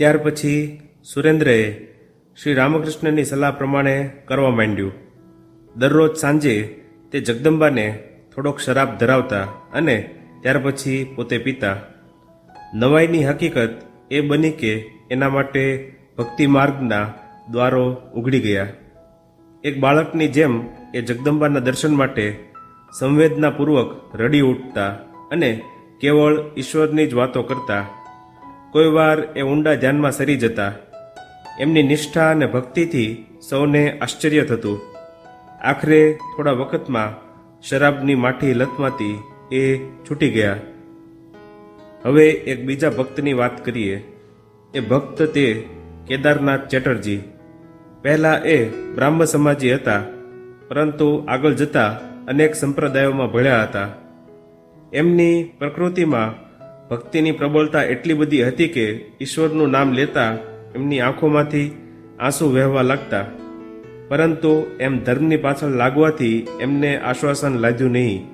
ત્યાર પછી સુરેન્દ્રએ શ્રી રામકૃષ્ણની સલાહ પ્રમાણે કરવા માંડ્યું. દરરોજ સાંજે તે જગદંબાને થોડોક શરાબ ધરાવતા અને ત્યાર પછી પોતે પીતા. નવાઈની હકીકત એ બની કે એના માટે ભક્તિ માર્ગના દ્વારો ઉઘડી ગયા. એક બાળકની જેમ એ જગદંબાના દર્શન માટે સંવેદનાપૂર્વક રડી ઉઠતા અને કેવળ ઈશ્વરની જ વાતો કરતા કોઈ વાર એ ઊંડા ધ્યાનમાં સરી જતા. એમની નિષ્ઠા અને ભક્તિથી સૌને આશ્ચર્ય થતું. આખરે થોડા વખતમાં શરાબની માઠી લતમાંથી એ છૂટી ગયા. હવે એક બીજા ભક્તની વાત કરીએ. એ ભક્ત તે કેદારનાથ ચેટર્જી. પહેલાં એ બ્રાહ્મ સમાજી હતા, પરંતુ આગળ જતા અનેક સંપ્રદાયોમાં ભળ્યા હતા. એમની પ્રકૃતિમાં ભક્તિની પ્રબળતા એટલી બધી હતી કે ઈશ્વરનું નામ લેતા એમની આંખોમાંથી આંસુ વહેવા લાગતા. પરંતુ એમ ધર્મની પાછળ લાગવાથી એમને આશ્વાસન લાદ્યું નહીં.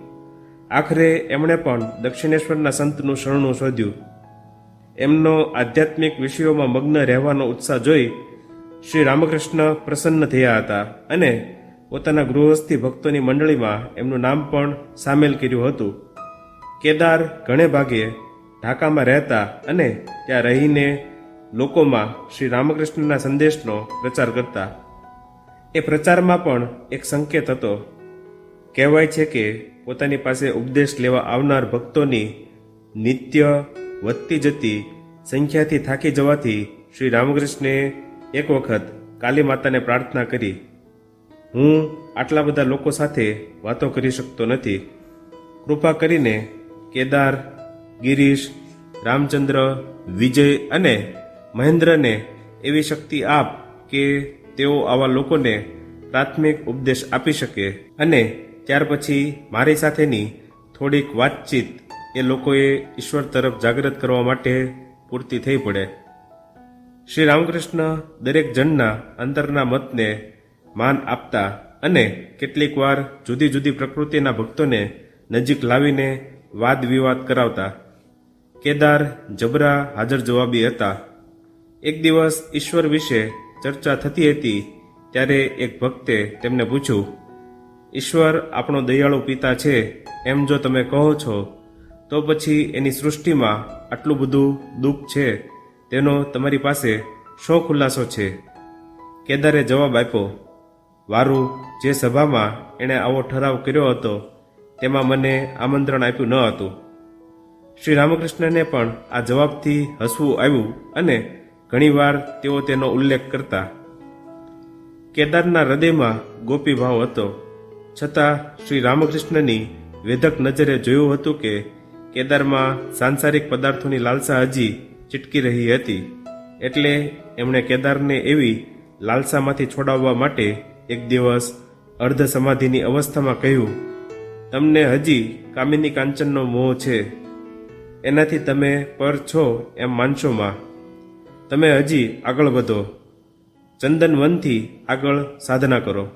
આખરે એમણે પણ દક્ષિણેશ્વરના સંતનું શરણું શોધ્યું. એમનો આધ્યાત્મિક વિષયોમાં મગ્ન રહેવાનો ઉત્સાહ જોઈ શ્રી રામકૃષ્ણ પ્રસન્ન થયા હતા અને પોતાના ગૃહસ્થી ભક્તોની મંડળીમાં એમનું નામ પણ સામેલ કર્યું હતું. કેદાર ઘણે ભાગે ઢાકામાં રહેતા અને ત્યાં રહીને લોકોમાં શ્રી રામકૃષ્ણના સંદેશનો પ્રચાર કરતા. એ પ્રચારમાં પણ એક સંકેત હતો. કહેવાય છે કે પોતાની પાસે ઉપદેશ લેવા આવનાર ભક્તોની નિત્ય વધતી જતી સંખ્યાથી થાકી જવાથી શ્રી રામકૃષ્ણે એક વખત કાલી માતાને પ્રાર્થના કરી, હું આટલા બધા લોકો સાથે વાતો કરી શકતો નથી. કૃપા કરીને કેદાર ગિરીશ, રામચંદ્ર, વિજય અને મહેન્દ્રને એવી શક્તિ આપ કે તેઓ આવા લોકોને પ્રાથમિક ઉપદેશ આપી શકે. અને ત્યાર પછી મારી સાથેની થોડીક વાતચીત એ લોકોએ ઈશ્વર તરફ જાગૃત કરવા માટે પૂરતી થઈ પડે. શ્રી રામકૃષ્ણ દરેક જણના અંતરના મતને માન આપતા અને કેટલીક વાર જુદી જુદી પ્રકૃતિના ભક્તોને નજીક લાવીને વાદ વિવાદ કરાવતા. કેદાર, જબરા હાજર જવાબી હતા. એક દિવસ ઈશ્વર વિશે ચર્ચા થતી હતી, ત્યારે એક ભક્તે તેમને પૂછ્યું, ઈશ્વર, આપણો દયાળુ પિતા છે, એમ જો તમે કહો છો, તો પછી એની સૃષ્ટિમાં આટલું બધું દુઃખ છે, તેનો તમારી પાસે શો ખુલાસો છે? કેદારે જવાબ આપ્યો, વારું, જે સભામાં એણે આવો ઠરાવ કર્યો હતો, તેમાં મને આમંત્રણ આપ્યું ન હતું. શ્રી રામકૃષ્ણને પણ આ જવાબથી હસવું આવ્યું અને ઘણીવાર તેઓ તેનો ઉલ્લેખ કરતા. કેદારના હૃદયમાં ગોપીભાવ હતો. છતાં શ્રી રામકૃષ્ણની વેધક નજરે જોયું હતું કે કેદારમાં સાંસારિક પદાર્થોની લાલસા હજી ચીટકી રહી હતી. એટલે એમણે કેદારને એવી લાલસામાંથી છોડાવવા માટે એક દિવસ અર્ધ સમાધિની અવસ્થામાં કહ્યું, તમને હજી કામિની કાંચનનો મોહ છે. એનાથી તમે પર છો એમ માનશોમાં તમે હજી આગળ વધો. ચંદન વનથી આગળ સાધના કરો.